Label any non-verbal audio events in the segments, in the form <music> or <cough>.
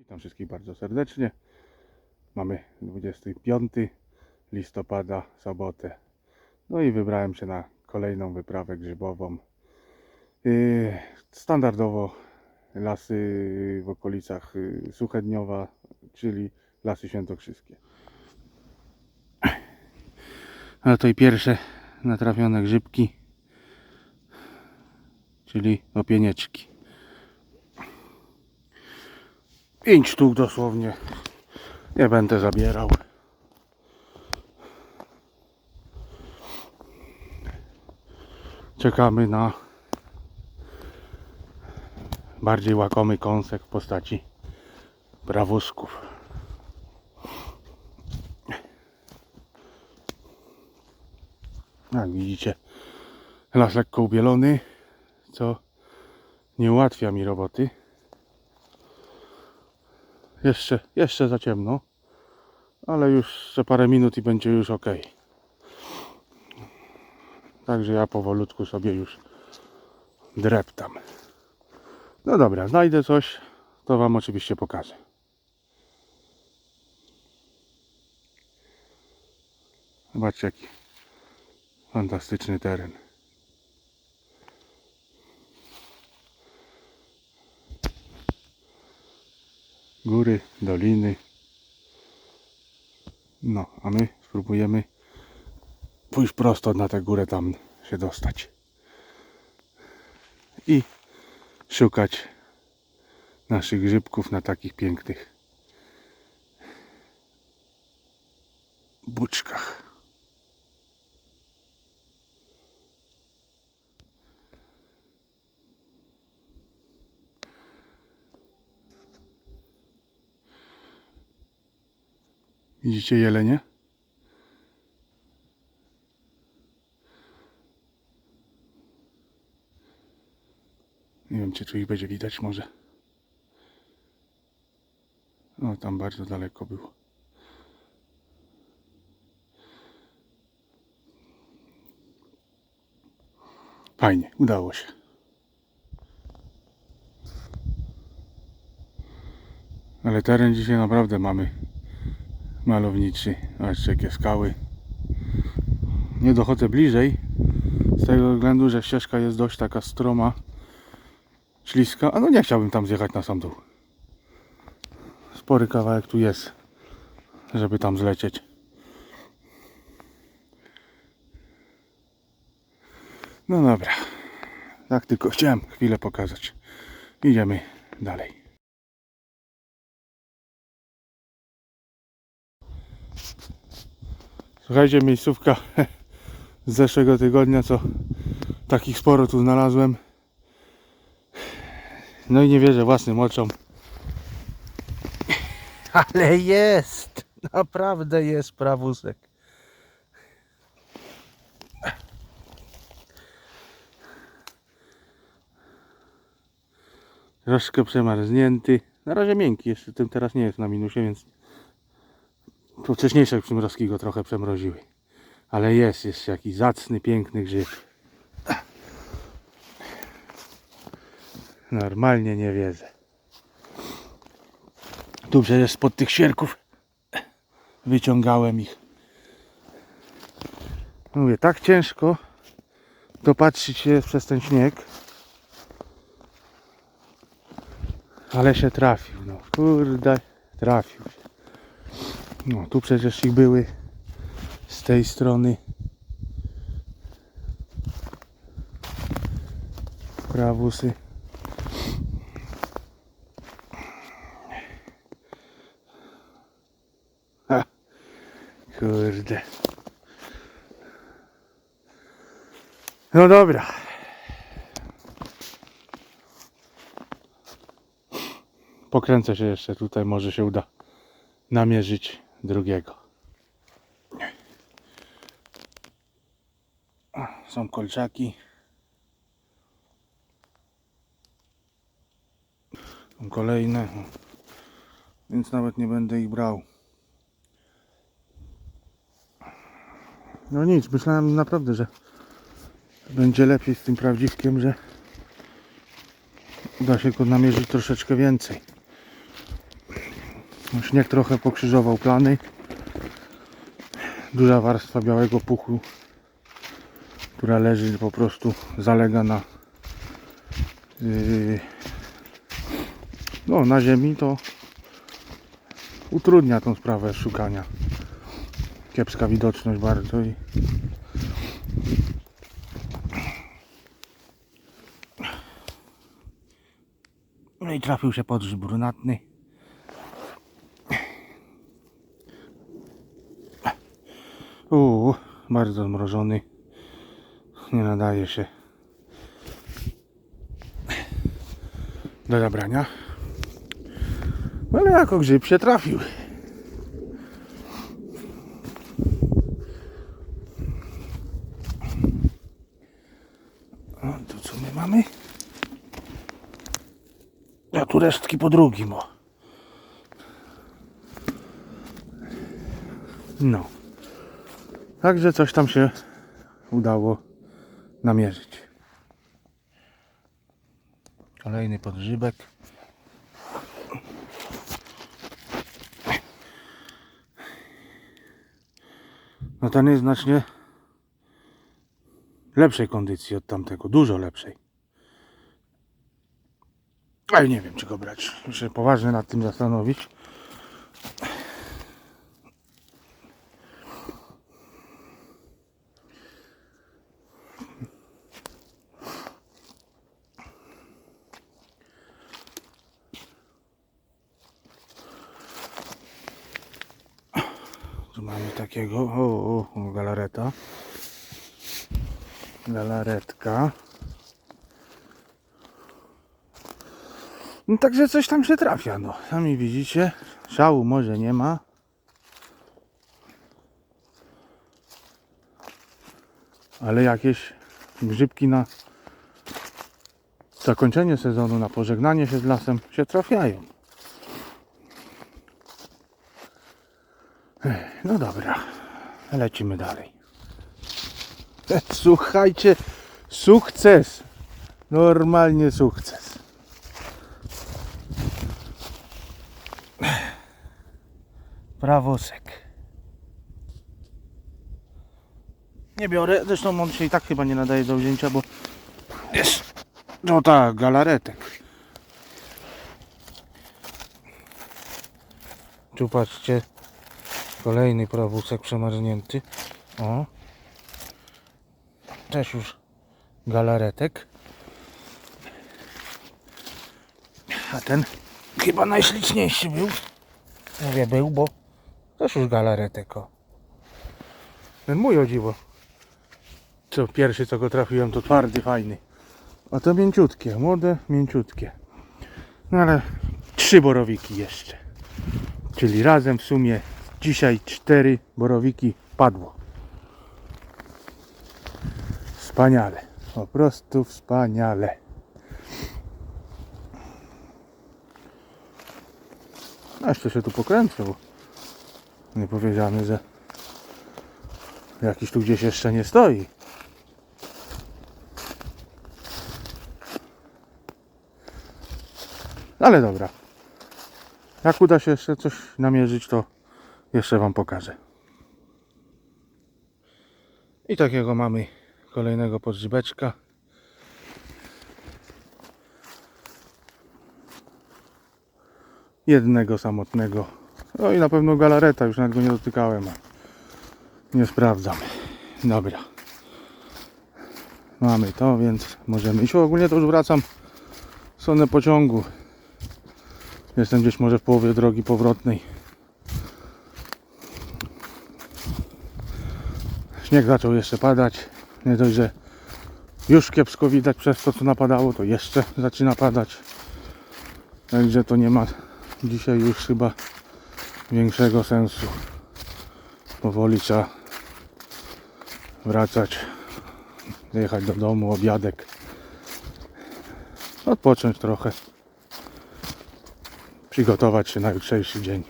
Witam wszystkich bardzo serdecznie. Mamy 25 listopada, sobotę. No i wybrałem się na kolejną wyprawę grzybową. Yy, Standardowo lasy w okolicach yy, Suchedniowa, czyli lasy świętokrzyskie. A to i pierwsze natrafione grzybki, czyli opienieczki. Pięć sztuk dosłownie. Nie będę zabierał. Czekamy na bardziej łakomy kąsek w postaci prawusków. Jak widzicie, las lekko ubielony, co nie ułatwia mi roboty. Jeszcze, jeszcze za ciemno, ale już za parę minut i będzie już ok. Także ja powolutku sobie już dreptam. No dobra, znajdę coś, to Wam oczywiście pokażę. Zobaczcie jaki fantastyczny teren. Góry, doliny. No, a my spróbujemy pójść prosto na tę górę tam się dostać. I szukać naszych grzybków na takich pięknych buczkach. Widzicie jelenie? Nie wiem, czy tu ich będzie widać może. O, tam bardzo daleko było. Fajnie, udało się. Ale teren dzisiaj naprawdę mamy malowniczy. Zobaczcie jakie skały. Nie dochodzę bliżej z tego względu, że ścieżka jest dość taka stroma, śliska. A no nie chciałbym tam zjechać na sam dół. Spory kawałek tu jest, żeby tam zlecieć. No dobra. Tak tylko chciałem chwilę pokazać. Idziemy dalej. Słuchajcie, miejscówka <laughs> z zeszłego tygodnia, co takich sporo tu znalazłem. No i nie wierzę własnym oczom. <laughs> Ale jest! Naprawdę jest prawusek. Troszkę przemarznięty. Na razie miękki, jeszcze tym teraz nie jest na minusie, więc to wcześniejsze przymrozki go trochę przemroziły. Ale jest jeszcze jakiś zacny, piękny grzyb. Normalnie nie wierzę. Tu przecież spod tych sierków wyciągałem ich. Mówię, tak ciężko dopatrzyć się przez ten śnieg. Ale się trafił, no kurde, trafił się. No, tu przecież ich były z tej strony. Prawusy. Ha, kurde. No dobra. Pokręcę się jeszcze tutaj, może się uda namierzyć drugiego. Są kolczaki. Są kolejne. Więc nawet nie będę ich brał. No nic, myślałem naprawdę, że będzie lepiej z tym prawdziwkiem, że uda się go namierzyć troszeczkę więcej. Śnieg trochę pokrzyżował plany. Duża warstwa białego puchu, która leży po prostu, zalega na yy, no, na ziemi, to utrudnia tą sprawę szukania. Kiepska widoczność bardzo i No i trafił się podrzyb brunatny. Uuu, bardzo zmrożony. Nie nadaje się do zabrania. Ale jako grzyb się trafił. O, to co my mamy? A tu resztki po drugim. O. No. Także coś tam się udało namierzyć. Kolejny podgrzybek. No ten jest znacznie lepszej kondycji od tamtego, dużo lepszej. Ale nie wiem, czy go brać. Muszę poważnie nad tym zastanowić. Tu mamy takiego, o, o, galareta. Galaretka. No także coś tam się trafia, no. Sami widzicie, szału może nie ma. Ale jakieś grzybki na zakończenie sezonu, na pożegnanie się z lasem się trafiają. No dobra, lecimy dalej. <laughs> Słuchajcie, sukces! Normalnie sukces. Prawosek. Nie biorę, zresztą on się i tak chyba nie nadaje do wzięcia, bo jest, no tak, galaretek. Tu patrzcie, kolejny prawusek przemarznięty. O. Też już galaretek. A ten chyba najśliczniejszy był. Mówię był, bo też już galaretek o. Ten mój o dziwo. Co pierwszy co go trafiłem to twardy, fajny. A to mięciutkie, młode, mięciutkie. No ale trzy borowiki jeszcze. Czyli razem w sumie dzisiaj cztery borowiki padło. Wspaniale. Po prostu wspaniale. A jeszcze się tu pokręcę, bo nie powiedziane, że jakiś tu gdzieś jeszcze nie stoi. Ale dobra. Jak uda się jeszcze coś namierzyć, to jeszcze Wam pokażę. I takiego mamy kolejnego podżybeczka. Jednego samotnego. No i na pewno galareta, już nawet go nie dotykałem. Nie sprawdzam. Dobra. Mamy to, więc możemy iść. Ogólnie to już wracam w stronę pociągu. Jestem gdzieś może w połowie drogi powrotnej. Śnieg zaczął jeszcze padać. Nie dość, że już kiepsko widać przez to, co napadało, to jeszcze zaczyna padać. Także to nie ma dzisiaj już chyba większego sensu. Powoli trzeba wracać, jechać do domu, obiadek, odpocząć trochę, przygotować się na jutrzejszy dzień.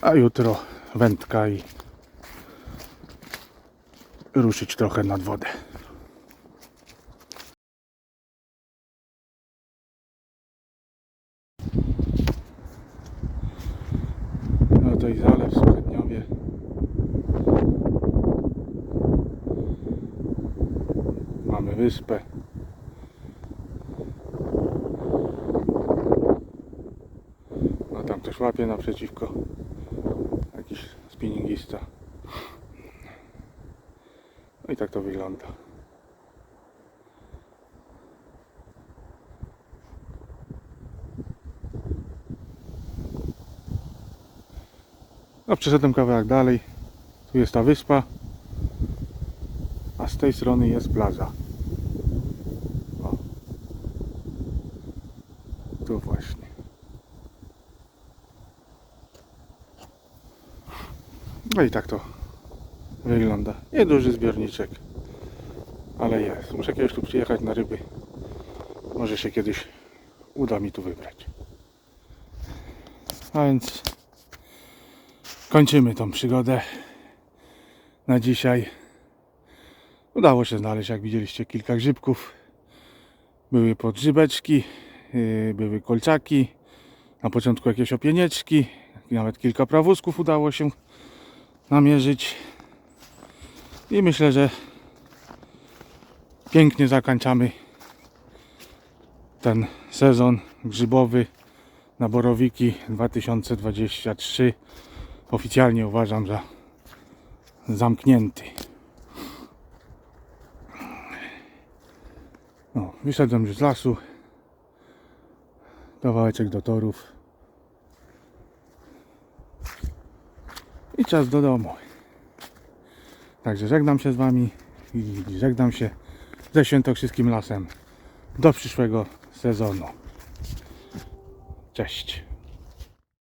A jutro wędka i ruszyć trochę nad wodę. tutaj zalew Suchedniowie. Mamy wyspę. No tam ktoś łapie naprzeciwko. Jakiś spinningista. I tak to wygląda. No przeszedłem kawałek dalej. Tu jest ta wyspa. A z tej strony jest plaża. O. Tu właśnie. No i tak to wygląda. Nieduży zbiorniczek. Ale jest. Muszę kiedyś tu przyjechać na ryby. Może się kiedyś uda mi tu wybrać. A więc kończymy tą przygodę na dzisiaj. Udało się znaleźć, jak widzieliście, kilka grzybków. Były podgrzybeczki, yy, były kolczaki, na początku jakieś opienieczki, nawet kilka prawusków udało się namierzyć. I myślę, że pięknie zakończamy ten sezon grzybowy na Borowiki 2023 oficjalnie uważam za zamknięty. No, wyszedłem już z lasu. Kawałeczek do torów. I czas do domu. Także żegnam się z Wami i żegnam się ze Świętokrzyskim Lasem. Do przyszłego sezonu. Cześć.